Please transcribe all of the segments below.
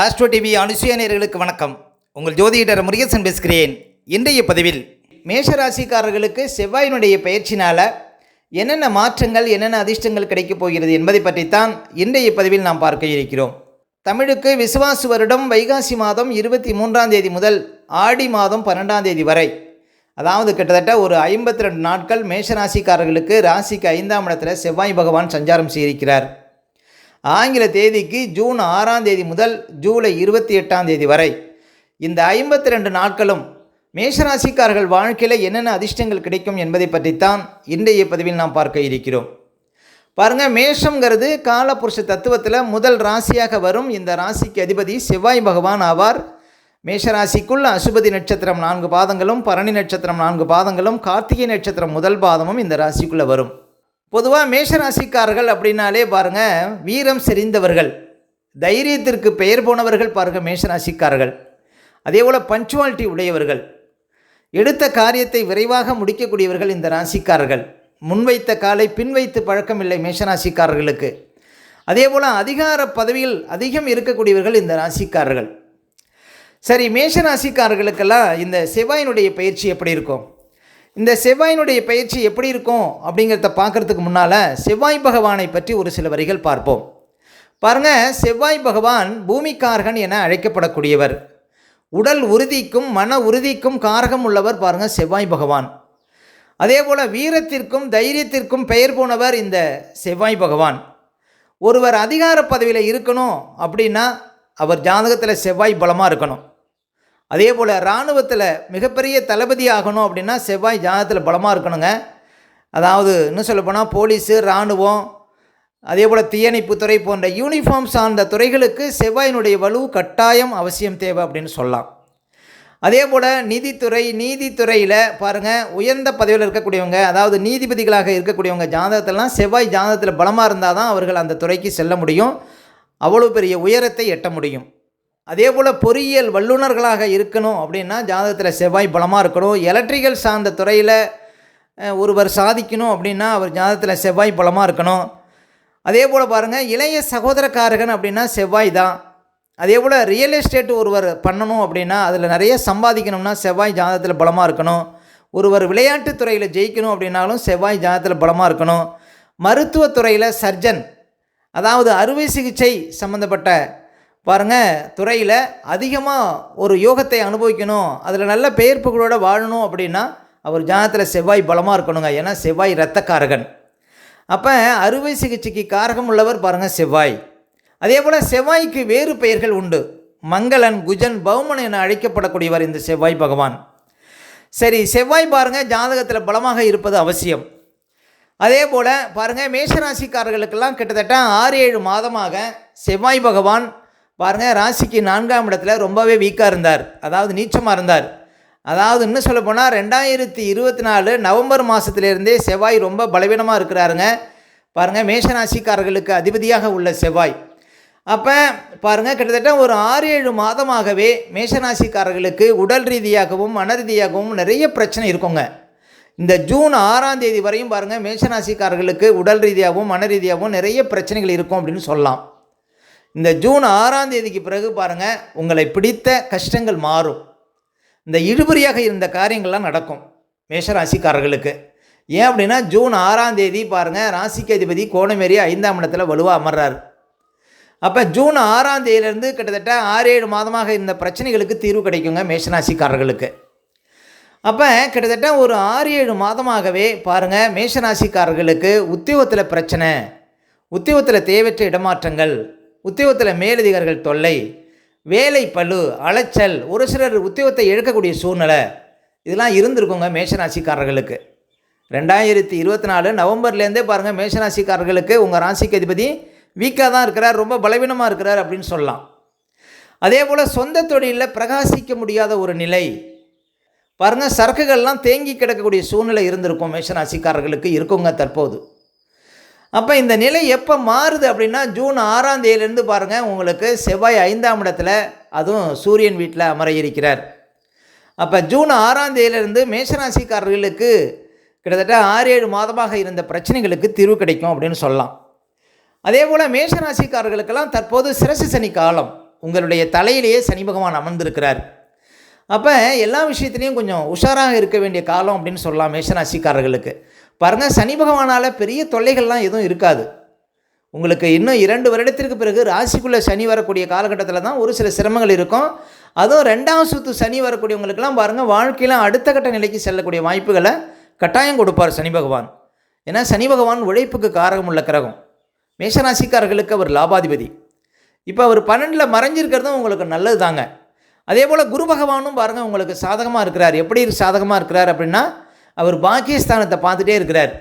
Astro TV அனுசயணியர்களுக்கு வணக்கம். உங்கள் ஜோதிடர் முருகேசன் பேசுகிறேன். இன்றைய பதிவில் மேஷராசிக்காரர்களுக்கு செவ்வாயினுடைய பயிற்சினால் என்னென்ன மாற்றங்கள் என்னென்ன அதிர்ஷ்டங்கள் கிடைக்கப் போகிறது என்பதை பற்றித்தான் இன்றைய பதிவில் நாம் பார்க்க இருக்கிறோம். தமிழுக்கு விசுவாசு வருடம் வைகாசி மாதம் இருபத்தி மூன்றாம் தேதி முதல் ஆடி மாதம் பன்னெண்டாம் தேதி வரை. அதாவது கிட்டத்தட்ட ஒரு ஐம்பத்தி ரெண்டு நாட்கள் மேஷராசிக்காரர்களுக்கு ராசிக்கு ஐந்தாம் இடத்துல செவ்வாய் பகவான் சஞ்சாரம் செய்திருக்கிறார். ஆங்கில தேதிக்கு ஜூன் ஆறாம் தேதி முதல் ஜூலை இருபத்தி எட்டாம் தேதி வரை. இந்த ஐம்பத்தி ரெண்டு நாட்களும் மேஷராசிக்காரர்கள் வாழ்க்கையில் என்னென்ன அதிர்ஷ்டங்கள் கிடைக்கும் என்பதை பற்றித்தான் இன்றைய பதிவில் நாம் பார்க்க இருக்கிறோம். பாருங்கள் மேஷங்கிறது காலபுருஷ தத்துவத்தில் முதல் ராசியாக வரும். இந்த ராசிக்கு அதிபதி செவ்வாய் பகவான் ஆவார். மேஷராசிக்குள் அசுபதி நட்சத்திரம் நான்கு பாதங்களும் பரணி நட்சத்திரம் நான்கு பாதங்களும் கார்த்திகை நட்சத்திரம் முதல் பாதமும் இந்த ராசிக்குள்ளே வரும். பொதுவாக மேஷராசிக்காரர்கள் அப்படின்னாலே பாருங்கள் வீரம் செறிந்தவர்கள். தைரியத்திற்கு பெயர் போனவர்கள் பாருங்கள் மேஷராசிக்காரர்கள். அதே போல் பஞ்சுவாலிட்டி உடையவர்கள். எடுத்த காரியத்தை விரைவாக முடிக்கக்கூடியவர்கள் இந்த ராசிக்காரர்கள். முன்வைத்த காலை பின்வைத்து பழக்கமில்லை மேஷராசிக்காரர்களுக்கு. அதே போல் அதிகார பதவியில் அதிகம் இருக்கக்கூடியவர்கள் இந்த ராசிக்காரர்கள். சரி மேஷராசிக்காரர்களுக்கெல்லாம் இந்த செவ்வாயினுடைய பயிற்சி எப்படி இருக்கும்? இந்த செவ்வாயினுடைய பயிற்சி எப்படி இருக்கும் அப்படிங்கிறத பார்க்குறதுக்கு முன்னால் செவ்வாய் பகவானை பற்றி ஒரு சில வரிகள் பார்ப்போம். பாருங்க செவ்வாய் பகவான் பூமிக்காரகன் என அழைக்கப்படக்கூடியவர். உடல் உறுதிக்கும் மன உறுதிக்கும் காரகம் உள்ளவர் பாருங்க செவ்வாய் பகவான். அதே போல் வீரத்திற்கும் தைரியத்திற்கும் பெயர் போனவர் இந்த செவ்வாய் பகவான். ஒருவர் அதிகார பதவியில் இருக்கணும் அப்படின்னா அவர் ஜாதகத்தில் செவ்வாய் பலமாக இருக்கணும். அதே போல் இராணுவத்தில் மிகப்பெரிய தளபதி ஆகணும் அப்படின்னா செவ்வாய் ஜாதகத்தில் பலமாக இருக்கணுங்க. அதாவது இன்னும் சொல்லப்போனால் போலீஸு இராணுவம் அதே போல் தீயணைப்புத்துறை போன்ற யூனிஃபார்ம் சார்ந்த துறைகளுக்கு செவ்வாயினுடைய வலு கட்டாயம் அவசியம் தேவை அப்படின்னு சொல்லலாம். அதே போல் நீதித்துறை நீதித்துறையில் பாருங்கள் உயர்ந்த பதவியில் இருக்கக்கூடியவங்க அதாவது நீதிபதிகளாக இருக்கக்கூடியவங்க ஜாதகத்திலலாம் செவ்வாய் ஜாதகத்தில் பலமாக இருந்தால் தான் அவர்கள் அந்த துறைக்கு செல்ல முடியும். அவ்வளோ பெரிய உயரத்தை எட்ட முடியும். அதே போல் பொறியியல் வல்லுநர்களாக இருக்கணும் அப்படின்னா ஜாதகத்தில் செவ்வாய் பலமாக இருக்கணும். எலக்ட்ரிக்கல் சார்ந்த துறையில் ஒருவர் சாதிக்கணும் அப்படின்னா அவர் ஜாதகத்தில் செவ்வாய் பலமாக இருக்கணும். அதே போல் பாருங்கள் இளைய சகோதரக்காரகன் அப்படின்னா செவ்வாய் தான். அதே போல் ரியல் எஸ்டேட் ஒருவர் பண்ணணும் அப்படின்னா அதில் நிறைய சம்பாதிக்கணும்னா செவ்வாய் ஜாதகத்தில் பலமாக இருக்கணும். ஒருவர் விளையாட்டுத் துறையில் ஜெயிக்கணும் அப்படின்னாலும் செவ்வாய் ஜாதகத்தில் பலமாக இருக்கணும். மருத்துவத்துறையில் சர்ஜன் அதாவது அறுவை சிகிச்சை சம்மந்தப்பட்ட பாருங்கள் துறையில் அதிகமாக ஒரு யோகத்தை அனுபவிக்கணும் அதில் நல்ல பெயர் வாழணும் அப்படின்னா அவர் ஜாதகத்தில் செவ்வாய் பலமாக இருக்கணுங்க. ஏன்னா செவ்வாய் இரத்தக்காரகன். அப்போ அறுவை சிகிச்சைக்கு காரகம் உள்ளவர் பாருங்கள் செவ்வாய். அதே போல் செவ்வாய்க்கு வேறு பெயர்கள் உண்டு. மங்களன் குஜன் பௌமன் என அழைக்கப்படக்கூடியவர் இந்த செவ்வாய் பகவான். சரி செவ்வாய் பாருங்கள் ஜாதகத்தில் பலமாக இருப்பது அவசியம். அதே போல் பாருங்கள் மேஷராசிக்காரர்களுக்கெல்லாம் கிட்டத்தட்ட ஆறு ஏழு மாதமாக செவ்வாய் பகவான் பாருங்கள் ராசிக்கு நான்காம் இடத்துல ரொம்பவே வீக்காக இருந்தார். அதாவது நீச்சமாக இருந்தார். அதாவது இன்னும் சொல்ல போனால் ரெண்டாயிரத்தி இருபத்தி நாலு நவம்பர் மாதத்துலேருந்தே செவ்வாய் ரொம்ப பலவீனமாக இருக்கிறாருங்க. பாருங்கள் மேஷராசிக்காரர்களுக்கு அதிபதியாக உள்ள செவ்வாய். அப்போ பாருங்கள் கிட்டத்தட்ட ஒரு ஆறு ஏழு மாதமாகவே மேஷராசிக்காரர்களுக்கு உடல் ரீதியாகவும் மன ரீதியாகவும் நிறைய பிரச்சனை இருக்குங்க. இந்த ஜூன் ஆறாம் தேதி வரையும் பாருங்கள் மேஷராசிக்காரர்களுக்கு உடல் ரீதியாகவும் மன ரீதியாகவும் நிறைய பிரச்சனைகள் இருக்கும் அப்படின்னு சொல்லலாம். இந்த ஜூன் ஆறாம் தேதிக்கு பிறகு பாருங்கள் உங்களை பிடித்த கஷ்டங்கள் மாறும். இந்த இழுபறியாக இருந்த காரியங்கள்லாம் நடக்கும் மேஷராசிக்காரர்களுக்கு. ஏன் அப்படின்னா ஜூன் ஆறாம் தேதி பாருங்கள் ராசிக்கு அதிபதி கோணமேறி ஐந்தாம் இடத்துல வலுவாக அமர்றார். அப்போ ஜூன் ஆறாம் தேதியிலேருந்து கிட்டத்தட்ட ஆறு ஏழு மாதமாக இருந்த பிரச்சனைகளுக்கு தீர்வு கிடைக்குங்க மேஷராசிக்காரர்களுக்கு. அப்போ கிட்டத்தட்ட ஒரு ஆறு ஏழு மாதமாகவே பாருங்கள் மேஷராசிக்காரர்களுக்கு உத்தியோகத்தில் பிரச்சனை உத்தியோகத்தில் தேவையற்ற இடமாற்றங்கள் உத்தியோகத்தில் மேலதிகாரிகள் தொல்லை வேலை பளு அலைச்சல் ஒரு சிலர் உத்தியோகத்தை இழக்கக்கூடிய சூழ்நிலை இதெல்லாம் இருந்திருக்குங்க மேஷராசிக்காரர்களுக்கு. ரெண்டாயிரத்தி இருபத்தி நாலு நவம்பர்லேருந்தே பாருங்கள் மேஷராசிக்காரர்களுக்கு உங்கள் ராசிக்கு அதிபதி வீக்காக தான் இருக்கிறார் ரொம்ப பலவீனமாக இருக்கிறார் அப்படின்னு சொல்லலாம். அதே போல் சொந்த தொழிலில் பிரகாசிக்க முடியாத ஒரு நிலை. பாருங்கள் சரக்குகள்லாம் தேங்கி கிடக்கக்கூடிய சூழ்நிலை இருந்திருக்கும் மேஷராசிக்காரர்களுக்கு இருக்குங்க தற்போது. அப்போ இந்த நிலை எப்போ மாறுது அப்படின்னா ஜூன் ஆறாம் தேதியிலேருந்து பாருங்கள் உங்களுக்கு செவ்வாய் ஐந்தாம் இடத்துல அதுவும் சூரியன் வீட்டில் அமர இருக்கிறார் அப்போ ஜூன் ஆறாம் தேதியிலேருந்து மேஷராசிக்காரர்களுக்கு கிட்டத்தட்ட ஆறு ஏழு மாதமாக இருந்த பிரச்சனைகளுக்கு தீர்வு கிடைக்கும் அப்படின்னு சொல்லலாம். அதே போல் மேஷராசிக்காரர்களுக்கெல்லாம் தற்போது சிரசு சனி காலம். உங்களுடைய தலையிலேயே சனி பகவான் அமர்ந்திருக்கிறார். அப்போ எல்லா விஷயத்துலேயும் கொஞ்சம் உஷாராக இருக்க வேண்டிய காலம் அப்படின்னு சொல்லலாம் மேஷராசிக்காரர்களுக்கு. பாருங்கள் சனி பகவானால் பெரிய தொல்லைகள்லாம் எதுவும் இருக்காது. உங்களுக்கு இன்னும் இரண்டு வருடத்திற்கு பிறகு ராசிக்குள்ளே சனி வரக்கூடிய காலகட்டத்தில் தான் ஒரு சில சிரமங்கள் இருக்கும். அதுவும் ரெண்டாம் சுத்து சனி வரக்கூடியவங்களுக்கெல்லாம் பாருங்கள் வாழ்க்கையில் அடுத்த கட்ட நிலைக்கு செல்லக்கூடிய வாய்ப்புகளை கட்டாயம் கொடுப்பார் சனி பகவான். ஏன்னா சனி பகவான் உழைப்புக்கு காரகம் உள்ள கிரகம். மேஷராசிக்காரர்களுக்கு அவர் லாபாதிபதி. இப்போ அவர் பன்னெண்டில் மறைஞ்சிருக்கிறதும் உங்களுக்கு நல்லது தாங்க அதே போல் குரு பகவானும் பாருங்கள் உங்களுக்கு சாதகமாக இருக்கிறார். எப்படி சாதகமாக இருக்கிறார் அப்படின்னா அவர் பாக்கியஸ்தானத்தை பார்த்துட்டே இருக்கிறார்.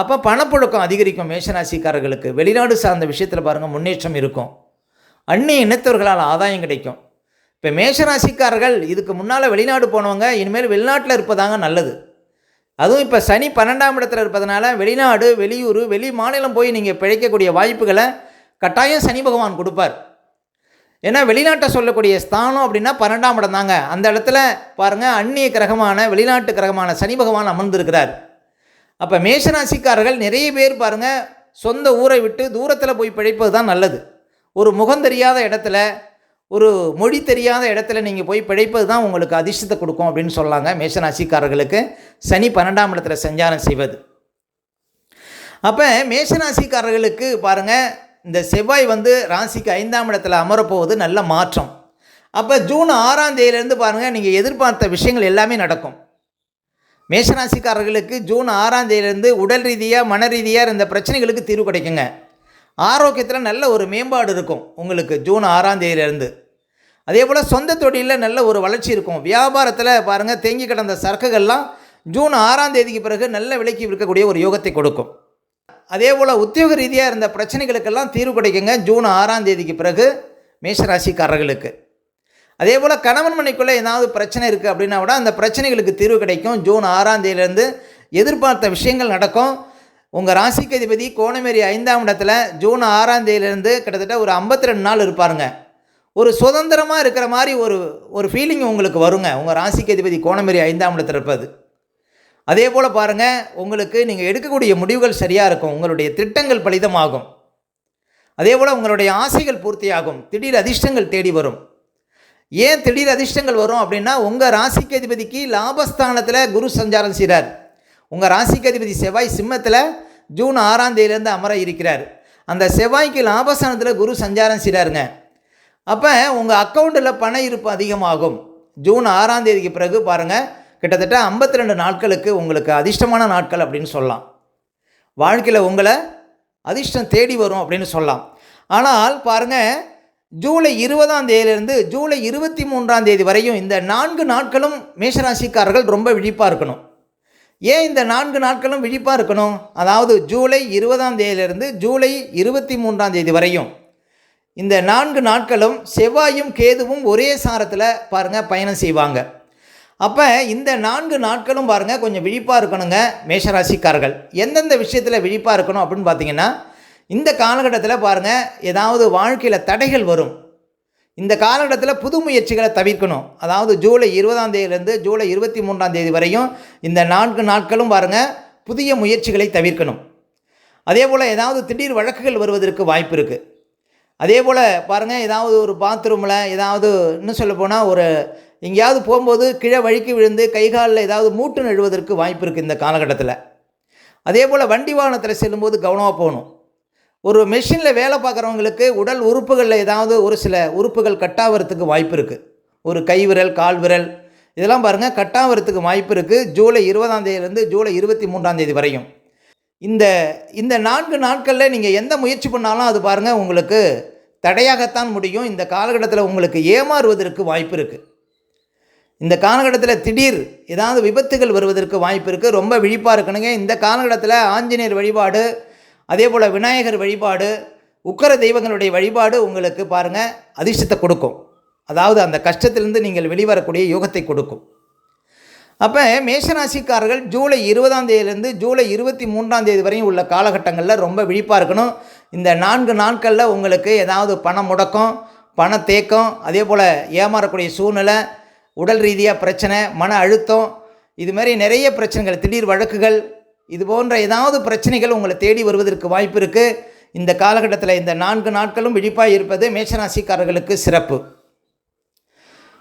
அப்போ பணப்புழக்கம் அதிகரிக்கும் மேஷராசிக்காரர்களுக்கு. வெளிநாடு சார்ந்த விஷயத்தில் பாருங்கள் முன்னேற்றம் இருக்கும். அந்நிய இனத்தவர்களால் ஆதாயம் கிடைக்கும். இப்போ மேஷராசிக்காரர்கள் இதுக்கு முன்னால் வெளிநாடு போனவங்க இனிமேல் வெளிநாட்டில் இருப்பதாங்க நல்லது. அதுவும் இப்போ சனி பன்னெண்டாம் இடத்துல இருப்பதனால வெளிநாடு வெளியூர் வெளி மாநிலம் போய் நீங்கள் பிழைக்கக்கூடிய வாய்ப்புகளை கட்டாயம் சனி பகவான் கொடுப்பார். ஏன்னா வெளிநாட்டை சொல்லக்கூடிய ஸ்தானம் அப்படின்னா பன்னெண்டாம் இடம் தாங்க. அந்த இடத்துல பாருங்கள் அந்நிய கிரகமான வெளிநாட்டு கிரகமான சனி பகவான் அமர்ந்திருக்கிறார். அப்போ மேஷராசிக்காரர்கள் நிறைய பேர் பாருங்கள் சொந்த ஊரை விட்டு தூரத்தில் போய் பிழைப்பது தான் நல்லது. ஒரு முகம் தெரியாத இடத்துல ஒரு மொழி தெரியாத இடத்துல நீங்கள் போய் பிழைப்பது தான் உங்களுக்கு அதிர்ஷ்டத்தை கொடுக்கும் அப்படின்னு சொல்லாங்க மேஷராசிக்காரர்களுக்கு. சனி பன்னெண்டாம் இடத்துல சஞ்சாரம் செய்வது. அப்போ மேஷராசிக்காரர்களுக்கு பாருங்கள் இந்த செவ்வாய் வந்து ராசிக்கு ஐந்தாம் இடத்துல அமரப்போவது நல்ல மாற்றம். அப்போ ஜூன் ஆறாம் தேதியிலேருந்து பாருங்கள் நீங்கள் எதிர்பார்த்த விஷயங்கள் எல்லாமே நடக்கும். மேஷராசிக்காரர்களுக்கு ஜூன் ஆறாம் தேதியிலேருந்து உடல் ரீதியாக மன ரீதியாக இருந்த பிரச்சனைகளுக்கு தீர்வு கிடைக்குங்க. ஆரோக்கியத்தில் நல்ல ஒரு மேம்பாடு இருக்கும் உங்களுக்கு ஜூன் ஆறாம் தேதியிலேருந்து. அதே போல் சொந்த தொழிலில் நல்ல ஒரு வளர்ச்சி இருக்கும். வியாபாரத்தில் பாருங்கள் தேங்கி கிடந்த சரக்குகள்லாம் ஜூன் ஆறாம் தேதிக்கு பிறகு நல்ல விலைக்கு விற்கக்கூடிய ஒரு யோகத்தை கொடுக்கும். அதே போல் உத்தியோக ரீதியாக இருந்த பிரச்சனைகளுக்கெல்லாம் தீர்வு கிடைக்குங்க. ஜூன் ஆறாம் தேதிக்கு பிறகு மேஷராசிக்காரர்களுக்கு. அதே போல் கணவன் மனைக்குள்ளே ஏதாவது பிரச்சனை இருக்குது அப்படின்னா கூட அந்த பிரச்சனைகளுக்கு தீர்வு கிடைக்கும். ஜூன் ஆறாம் தேதியிலேருந்து எதிர்பார்த்த விஷயங்கள் நடக்கும். உங்கள் ராசிக்கு அதிபதி கோணமேரி ஐந்தாம் இடத்துல ஜூன் ஆறாம் தேதியிலேருந்து கிட்டத்தட்ட ஒரு ஐம்பத்தி ரெண்டு நாள் இருப்பாருங்க. ஒரு சுதந்திரமாக இருக்கிற மாதிரி ஒரு ஒரு ஃபீலிங் உங்களுக்கு வருங்க. உங்கள் ராசிக்கு அதிபதி கோணமேரி ஐந்தாம் இடத்துல இருப்பது. அதே போல் பாருங்கள் உங்களுக்கு நீங்கள் எடுக்கக்கூடிய முடிவுகள் சரியாக இருக்கும் உங்களுடைய திட்டங்கள் பலிதமாகும். அதே போல் உங்களுடைய ஆசைகள் பூர்த்தியாகும் திடீர் அதிர்ஷ்டங்கள் தேடி வரும். ஏன் திடீர் அதிர்ஷ்டங்கள் வரும் அப்படின்னா உங்கள் ராசிக்கு அதிபதிக்கு லாபஸ்தானத்தில் குரு சஞ்சாரம் செய்கிறார் உங்கள் ராசிக்கு அதிபதி செவ்வாய் சிம்மத்தில் ஜூன் ஆறாம் தேதியிலேருந்து அமர இருக்கிறார். அந்த செவ்வாய்க்கு லாபஸ்தானத்தில் குரு சஞ்சாரம் செய்கிறாருங்க அப்போ உங்கள் அக்கௌண்ட்டில் பண இருப்பு அதிகமாகும். ஜூன் ஆறாம் தேதிக்கு பிறகு பாருங்கள் கிட்டத்தட்ட ஐம்பத்தி ரெண்டு நாட்களுக்கு உங்களுக்கு அதிர்ஷ்டமான நாட்கள் அப்படின்னு சொல்லலாம். வாழ்க்கையில் உங்களை அதிர்ஷ்டம் தேடி வரும் அப்படின்னு சொல்லலாம். ஆனால் பாருங்கள் ஜூலை இருபதாம் தேதியிலிருந்து ஜூலை இருபத்தி மூன்றாம் தேதி வரையும் இந்த நான்கு நாட்களும் மேஷராசிக்காரர்கள் ரொம்ப விழிப்பாக இருக்கணும். ஏன் இந்த நான்கு நாட்களும் விழிப்பாக இருக்கணும்? அதாவது ஜூலை இருபதாம் தேதியிலிருந்து ஜூலை இருபத்தி மூன்றாம் தேதி வரையும் இந்த நான்கு நாட்களும் செவ்வாயும் கேதுவும் ஒரே சாரத்தில் பாருங்கள் பயணம் செய்வாங்க. அப்போ இந்த நான்கு நாட்களும் பாருங்கள் கொஞ்சம் விழிப்பாக இருக்கணுங்க மேஷராசிக்காரர்கள். எந்தெந்த விஷயத்தில் விழிப்பாக இருக்கணும் அப்படின்னு பார்த்தீங்கன்னா இந்த காலகட்டத்தில் பாருங்கள் ஏதாவது வாழ்க்கையில் தடைகள் வரும். இந்த காலகட்டத்தில் புது முயற்சிகளை தவிர்க்கணும். அதாவது ஜூலை இருபதாம் தேதியிலேருந்து ஜூலை இருபத்தி மூன்றாம் தேதி வரையும் இந்த நான்கு நாட்களும் பாருங்கள் புதிய முயற்சிகளை தவிர்க்கணும். அதே போல் ஏதாவது திடீர் வழக்குகள் வருவதற்கு வாய்ப்பு இருக்குது அதே போல் பாருங்கள் ஏதாவது ஒரு பாத்ரூமில் ஏதாவது இன்னும் சொல்ல போனால் ஒரு எங்கேயாவது போகும்போது கீழே வழுக்கி விழுந்து கை காலில் ஏதாவது மூட்டு நழுவதற்கு வாய்ப்பு இருக்குது இந்த காலகட்டத்தில். அதே போல் வண்டி வாகனத்தில் செல்லும்போது கவனமாக போகணும். ஒரு மெஷினில் வேலை பார்க்குறவங்களுக்கு உடல் உறுப்புகளில் ஏதாவது ஒரு சில உறுப்புகள் கட்டாவறதுக்கு வாய்ப்பு இருக்குது ஒரு கை விரல் கால் விரல் இதெல்லாம் பாருங்கள் கட்டாவறதுக்கு வாய்ப்பு இருக்குது ஜூலை இருபதாம் தேதியிலேருந்து ஜூலை இருபத்தி மூன்றாம் தேதி வரையும். இந்த இந்த நான்கு நாட்களில் நீங்கள் எந்த முயற்சி பண்ணாலும் அது பாருங்கள் உங்களுக்கு தடையாகத்தான் முடியும். இந்த காலகட்டத்தில் உங்களுக்கு ஏமாறுவதற்கு வாய்ப்பு இருக்குது இந்த காலகட்டத்தில் திடீர் ஏதாவது விபத்துகள் வருவதற்கு வாய்ப்பு இருக்குது ரொம்ப விழிப்பாக இருக்கணுங்க. இந்த காலகட்டத்தில் ஆஞ்சநேயர் வழிபாடு அதே போல் விநாயகர் வழிபாடு உக்கர தெய்வங்களுடைய வழிபாடு உங்களுக்கு பாருங்கள் அதிர்ஷ்டத்தை கொடுக்கும். அதாவது அந்த கஷ்டத்திலிருந்து நீங்கள் வெளிவரக்கூடிய யோகத்தை கொடுக்கும். அப்போ மேஷராசிக்காரர்கள் ஜூலை இருபதாம் தேதியிலேருந்து ஜூலை இருபத்தி மூன்றாம் தேதி வரையும் உள்ள காலகட்டங்களில் ரொம்ப விழிப்பாக இருக்கணும். இந்த நான்கு நாட்களில் உங்களுக்கு ஏதாவது பண முடக்கம் பண தேக்கம் அதே போல் ஏமாறக்கூடிய சூழ்நிலை உடல் ரீதியாக பிரச்சனை மன அழுத்தம் இது மாதிரி நிறைய பிரச்சனைகள் திடீர் வழக்குகள் இது போன்ற ஏதாவது பிரச்சனைகள் உங்களை தேடி வருவதற்கு வாய்ப்பு இருக்குது இந்த காலகட்டத்தில் இந்த நான்கு நாட்களும் விழிப்பாக இருப்பது மேஷராசிக்காரர்களுக்கு சிறப்பு.